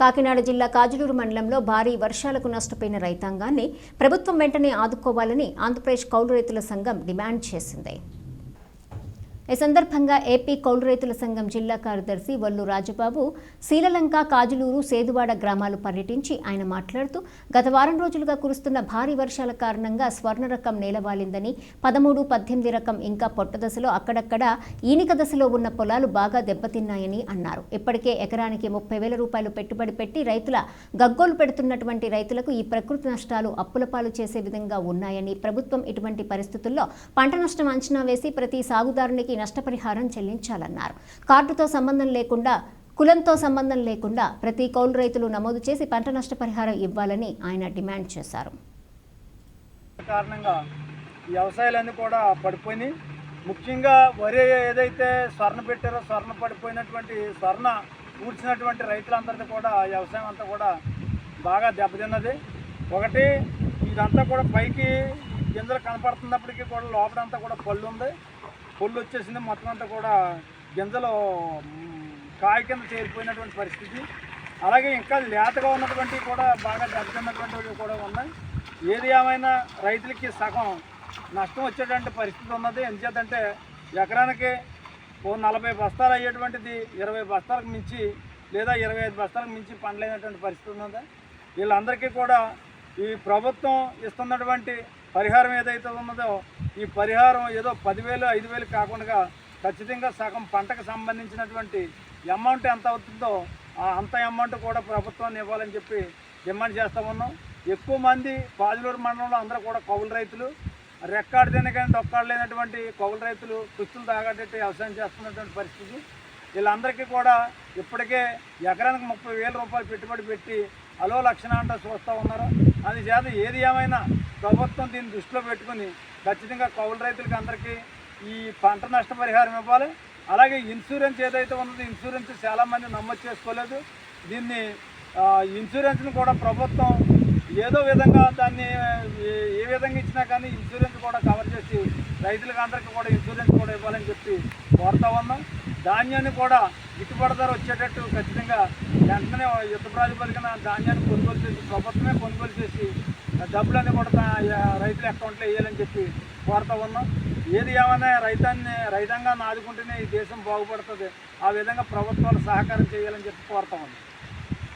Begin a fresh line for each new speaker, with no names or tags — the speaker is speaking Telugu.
కాకినాడ జిల్లా కాజులూరు మండలంలో భారీ వర్షాలకు నష్టపోయిన రైతాంగాన్ని ప్రభుత్వం వెంటనే ఆదుకోవాలని ఆంధ్రప్రదేశ్ కౌలు రైతుల సంఘం డిమాండ్ చేసింది. ఈ సందర్భంగా ఏపీ కౌలు రైతుల సంఘం జిల్లా కార్యదర్శి వల్లు రాజబాబు శీలలంక కాజులూరు సేదువాడ గ్రామాలు పర్యటించి ఆయన మాట్లాడుతూ గత వారం రోజులుగా కురుస్తున్న భారీ వర్షాల కారణంగా స్వర్ణ రకం నేలవాలిందని పదమూడు పద్దెనిమిది రకం ఇంకా పొట్ట దశలో అక్కడక్కడ ఈనిక దశలో ఉన్న పొలాలు బాగా దెబ్బతిన్నాయని అన్నారు. ఇప్పటికే ఎకరానికి ముప్పై వేల రూపాయలు పెట్టుబడి పెట్టి రైతుల గగ్గోలు పెడుతున్నటువంటి రైతులకు ఈ ప్రకృతి నష్టాలు అప్పుల పాలు చేసే విధంగా ఉన్నాయని ప్రభుత్వం ఇటువంటి పరిస్థితుల్లో పంట నష్టం అంచనా వేసి ప్రతి సాగుదారునికి నష్టపరిహారం చెల్లించాలన్నారు. కార్డుతో సంబంధం లేకుండా కులంతో సంబంధం లేకుండా ప్రతి కౌలు రైతులు నమోదు చేసి పంట నష్టపరిహారం ఇవ్వాలని ఆయన డిమాండ్ చేశారు.
కారణంగా వ్యవసాయాలన్నీ కూడా పడిపోయినాయి. ముఖ్యంగా వరి ఏదైతే స్వర్ణ పెట్టారో స్వర్ణ పడిపోయినటువంటి స్వర్ణ ఊడ్చినటువంటి రైతులందరిది కూడా వ్యవసాయం అంతా కూడా బాగా దెబ్బతిన్నది. ఒకటి ఇదంతా కూడా పైకి గింజలు కనపడుతున్నప్పటికీ కూడా లోపలంతా కూడా పళ్ళు ఉంది. పొల్లు వచ్చేసింది. మొత్తం అంతా కూడా గింజలు కాయ కింద చేరిపోయినటువంటి పరిస్థితి. అలాగే ఇంకా లేతగా ఉన్నటువంటివి కూడా బాగా దెబ్బతిన్నటువంటివి కూడా ఉన్నాయి. ఏది ఏమైనా రైతులకి సగం నష్టం వచ్చేటువంటి పరిస్థితి ఉన్నది. ఎందుచేతంటే ఎకరానికి ఓ నలభై బస్తాలు అయ్యేటువంటిది ఇరవై బస్తాలకు మించి లేదా ఇరవై ఐదు బస్తాలకు మించి పండలేనటువంటి పరిస్థితి ఉన్నది. వీళ్ళందరికీ కూడా ఈ ప్రభుత్వం ఇస్తున్నటువంటి పరిహారం ఏదైతే ఉన్నదో ఈ పరిహారం ఏదో పదివేలు ఐదు వేలు కాకుండా ఖచ్చితంగా సగం పంటకు సంబంధించినటువంటి అమౌంట్ ఎంత అవుతుందో ఆ అంత అమౌంట్ కూడా ప్రభుత్వాన్ని ఇవ్వాలని చెప్పి డిమాండ్ చేస్తూ ఉన్నాం. ఎక్కువ మంది పాజలూరు మండలంలో అందరూ కూడా కౌలు రైతులు. రెక్కాడు తినగానే డొక్కాడు లేనటువంటి కౌలు రైతులు కుస్తులు తాగేటట్టు వ్యవసాయం చేస్తున్నటువంటి పరిస్థితి. వీళ్ళందరికీ కూడా ఇప్పటికే ఎకరానికి ముప్పై వేల రూపాయలు పెట్టుబడి పెట్టి అలో లక్షణ అంటూ చూస్తూ ఉన్నారు? అందుచేత ఏది ఏమైనా ప్రభుత్వం దీన్ని దృష్టిలో పెట్టుకుని ఖచ్చితంగా కౌలు రైతులకి అందరికీ ఈ పంట నష్టపరిహారం ఇవ్వాలి. అలాగే ఇన్సూరెన్స్ ఏదైతే ఉన్నదో ఇన్సూరెన్స్ చాలామంది నమోదు చేసుకోలేదు. దీన్ని ఇన్సూరెన్స్ని కూడా ప్రభుత్వం ఏదో విధంగా దాన్ని ఏ- ఏ విధంగా ఇచ్చినా కానీ ఇన్సూరెన్స్ కూడా కవర్ చేసి రైతులకు అందరికీ కూడా ఇన్సూరెన్స్ కూడా ఇవ్వాలని చెప్పి కోరుతా ఉన్నాం. ధాన్యాన్ని కూడా గిట్టుబాటు ధర వచ్చేటట్టు ఖచ్చితంగా వెంటనే యుద్ధ ప్రాతిపదికన ధాన్యాన్ని కొనుగోలు చేసి ప్రభుత్వమే కొనుగోలు చేసి డబ్బులన్నీ కూడా రైతుల అకౌంట్లో వేయాలని చెప్పి కోరుతా ఉన్నాం. ఏది ఏమైనా రైతాన్ని రైతాంగాన్ని ఆదుకుంటేనే ఈ దేశం బాగుపడుతుంది. ఆ విధంగా ప్రభుత్వాలు సహకారం చేయాలని చెప్పి కోరుతా ఉన్నాం.